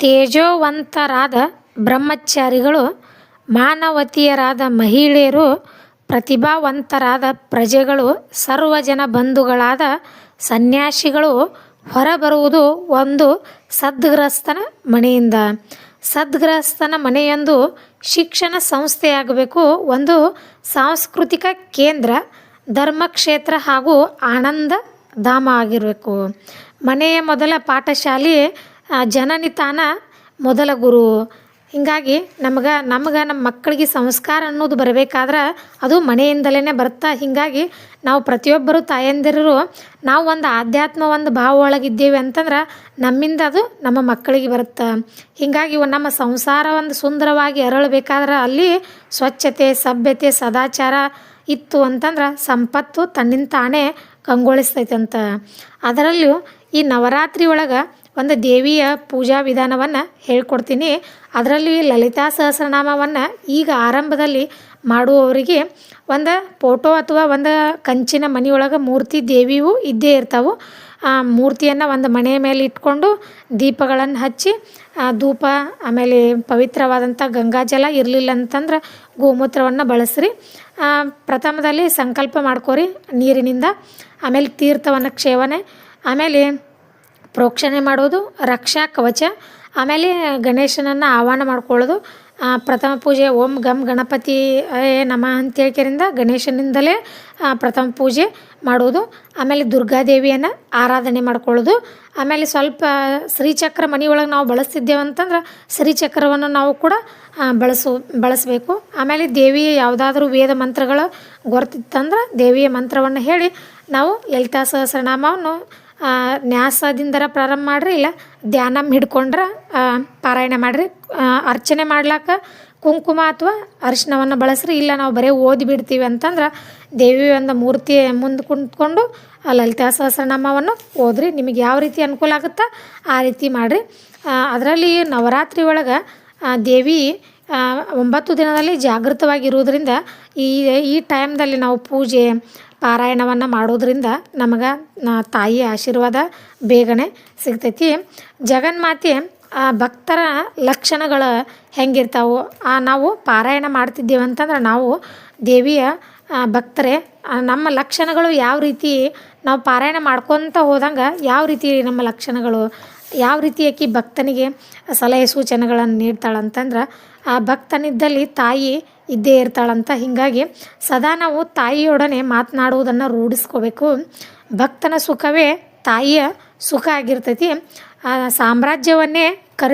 ತೇಜೋವಂತರಾದ ಬ್ರಹ್ಮಚಾರಿಗಳು, ಮಾನವತಿಯರಾದ ಮಹಿಳೆಯರು, ಪ್ರತಿಭಾವಂತರಾದ ಪ್ರಜೆಗಳು, ಸರ್ವಜನ ಬಂಧುಗಳಾದ ಸನ್ಯಾಸಿಗಳು ಹೊರಬರುವುದು ಒಂದು ಸದ್ಗ್ರಸ್ತನ ಮನೆಯಿಂದ. ಸದ್ಗ್ರಸ್ತನ ಮನೆಯೊಂದು ಶಿಕ್ಷಣ ಸಂಸ್ಥೆಯಾಗಬೇಕು, ಒಂದು ಸಾಂಸ್ಕೃತಿಕ ಕೇಂದ್ರ, ಧರ್ಮಕ್ಷೇತ್ರ ಹಾಗೂ ಆನಂದ ಧಾಮ ಆಗಿರಬೇಕು. ಮನೆಯ ಮೊದಲ ಪಾಠಶಾಲೆ ಜನನಿ ತಾನ ಮೊದಲ ಗುರು. ಹೀಗಾಗಿ ನಮ್ಗೆ ನಮ್ಗೆ ನಮ್ಮ ಮಕ್ಕಳಿಗೆ ಸಂಸ್ಕಾರ ಅನ್ನೋದು ಬರಬೇಕಾದ್ರೆ ಅದು ಮನೆಯಿಂದಲೇ ಬರ್ತಾ, ಹೀಗಾಗಿ ನಾವು ಪ್ರತಿಯೊಬ್ಬರು ತಾಯಂದಿರರು, ನಾವು ಒಂದು ಆಧ್ಯಾತ್ಮ, ಒಂದು ಭಾವ ಒಳಗಿದ್ದೇವೆ ಅಂತಂದ್ರೆ ನಮ್ಮಿಂದ ಅದು ನಮ್ಮ ಮಕ್ಕಳಿಗೆ ಬರುತ್ತೆ. ಹೀಗಾಗಿ ನಮ್ಮ ಸಂಸಾರ ಒಂದು ಸುಂದರವಾಗಿ ಅರಳಬೇಕಾದ್ರೆ ಅಲ್ಲಿ ಸ್ವಚ್ಛತೆ, ಸಭ್ಯತೆ, ಸದಾಚಾರ ಇತ್ತು ಅಂತಂದ್ರೆ ಸಂಪತ್ತು ತನ್ನಿಂದ ತಾನೇ ಕಂಗೊಳಿಸ್ತೈತೆ ಅಂತ ಅದರಲ್ಲೂ ಈ ನವರಾತ್ರಿ ಒಳಗೆ ಒಂದು ದೇವಿಯ ಪೂಜಾ ವಿಧಾನವನ್ನು ಹೇಳ್ಕೊಡ್ತೀನಿ. ಅದರಲ್ಲಿ ಲಲಿತಾ ಸಹಸ್ರನಾಮವನ್ನು ಈಗ ಆರಂಭದಲ್ಲಿ ಮಾಡುವವರಿಗೆ ಒಂದು ಫೋಟೋ ಅಥವಾ ಒಂದು ಕಂಚಿನ ಮನೆಯೊಳಗೆ ಮೂರ್ತಿ ದೇವಿಯೂ ಇದ್ದೇ ಇರ್ತಾವೆ. ಆ ಮೂರ್ತಿಯನ್ನು ಒಂದು ಮನೆಯ ಮೇಲೆ ಇಟ್ಕೊಂಡು ದೀಪಗಳನ್ನು ಹಚ್ಚಿ ಧೂಪ, ಆಮೇಲೆ ಪವಿತ್ರವಾದಂಥ ಗಂಗಾಜಲ ಇರಲಿಲ್ಲ ಅಂತಂದ್ರೆ ಗೋಮೂತ್ರವನ್ನು ಬಳಸ್ರಿ. ಪ್ರಥಮದಲ್ಲಿ ಸಂಕಲ್ಪ ಮಾಡ್ಕೋರಿ ನೀರಿನಿಂದ. ಆಮೇಲೆ ತೀರ್ಥವನ್ನು ಕ್ಷೇವನೆ. ಆಮೇಲೆ ಪ್ರೋಕ್ಷಣೆ ಮಾಡೋದು, ರಕ್ಷಾ ಕವಚ, ಆಮೇಲೆ ಗಣೇಶನನ್ನು ಆಹ್ವಾನ ಮಾಡ್ಕೊಳ್ಳೋದು. ಪ್ರಥಮ ಪೂಜೆ ಓಂ ಗಮ್ ಗಣಪತಿ ಏ ನಮ ಅಂತೇಳ್ಕರಿಂದ ಗಣೇಶನಿಂದಲೇ ಪ್ರಥಮ ಪೂಜೆ ಮಾಡೋದು. ಆಮೇಲೆ ದುರ್ಗಾದೇವಿಯನ್ನು ಆರಾಧನೆ ಮಾಡ್ಕೊಳ್ಳೋದು. ಆಮೇಲೆ ಸ್ವಲ್ಪ ಶ್ರೀಚಕ್ರ ಮನೆಯೊಳಗೆ ನಾವು ಬಳಸ್ತಿದ್ದೇವೆ ಅಂತಂದ್ರೆ ಶ್ರೀಚಕ್ರವನ್ನು ನಾವು ಕೂಡ ಬಳಸು, ಬಳಸಬೇಕು. ಆಮೇಲೆ ದೇವಿಯ ಯಾವುದಾದ್ರೂ ವೇದ ಮಂತ್ರಗಳು ಗೊತ್ತಿತ್ತಂದ್ರೆ ದೇವಿಯ ಮಂತ್ರವನ್ನು ಹೇಳಿ ನಾವು ಲಲಿತಾ ಸಹಸ್ರನಾಮವನ್ನು ನ್ಯಾಸದಿಂದರ ಪ್ರಾರಂಭ ಮಾಡಿರಿ, ಇಲ್ಲ ಧ್ಯಾನ ಹಿಡ್ಕೊಂಡ್ರೆ ಪಾರಾಯಣ ಮಾಡಿರಿ. ಅರ್ಚನೆ ಮಾಡ್ಲಾಕ ಕುಂಕುಮ ಅಥವಾ ಅರಿಶಿನವನ್ನು ಬಳಸ್ರಿ, ಇಲ್ಲ ನಾವು ಬರೀ ಓದಿ ಬಿಡ್ತೀವಿ ಅಂತಂದ್ರೆ ದೇವಿ ಒಂದು ಮೂರ್ತಿ ಮುಂದೆ ಕುಂತ್ಕೊಂಡು ಆ ಲಲಿತಾ ಸಹಸ್ರನಾಮವನ್ನು ಓದ್ರಿ. ನಿಮಗೆ ಯಾವ ರೀತಿ ಅನುಕೂಲ ಆಗುತ್ತಾ ಆ ರೀತಿ ಮಾಡಿರಿ. ಅದರಲ್ಲಿ ನವರಾತ್ರಿ ಒಳಗೆ ದೇವಿ ಒಂಬತ್ತು ದಿನದಲ್ಲಿ ಜಾಗೃತವಾಗಿರುವುದರಿಂದ ಈ ಈ ಟೈಮ್ದಲ್ಲಿ ನಾವು ಪೂಜೆ ಪಾರಾಯಣವನ್ನು ಮಾಡೋದ್ರಿಂದ ನಮಗೆ ತಾಯಿಯ ಆಶೀರ್ವಾದ ಬೇಗನೆ ಸಿಗ್ತೈತಿ. ಜಗನ್ಮಾತೆ, ಆ, ಭಕ್ತರ ಲಕ್ಷಣಗಳು ಹೆಂಗಿರ್ತಾವೆ, ಆ, ನಾವು ಪಾರಾಯಣ ಮಾಡ್ತಿದ್ದೇವೆ ಅಂತಂದ್ರೆ ನಾವು ದೇವಿಯ ಭಕ್ತರೇ ನಮ್ಮ ಲಕ್ಷಣಗಳು ಯಾವ ರೀತಿ ನಾವು ಪಾರಾಯಣ ಮಾಡ್ಕೊತ ಹೋದಂಗೆ ಯಾವ ರೀತಿ ನಮ್ಮ ಲಕ್ಷಣಗಳು ಯಾವ ರೀತಿ ಆಕಿ ಭಕ್ತನಿಗೆ ಸಲಹೆ ಸೂಚನೆಗಳನ್ನು ನೀಡ್ತಾಳಂತಂದ್ರೆ, ಆ ಭಕ್ತನಿದ್ದಲ್ಲಿ ತಾಯಿ ಇದ್ದೇ ಇರ್ತಾಳಂತ ಹೀಗಾಗಿ ಸದಾ ನಾವು ತಾಯಿಯೊಡನೆ ಮಾತನಾಡುವುದನ್ನು ರೂಢಿಸ್ಕೋಬೇಕು. ಭಕ್ತನ ಸುಖವೇ ತಾಯಿಯ ಸುಖ ಆಗಿರ್ತೈತಿ. ಆ ಸಾಮ್ರಾಜ್ಯವನ್ನೇ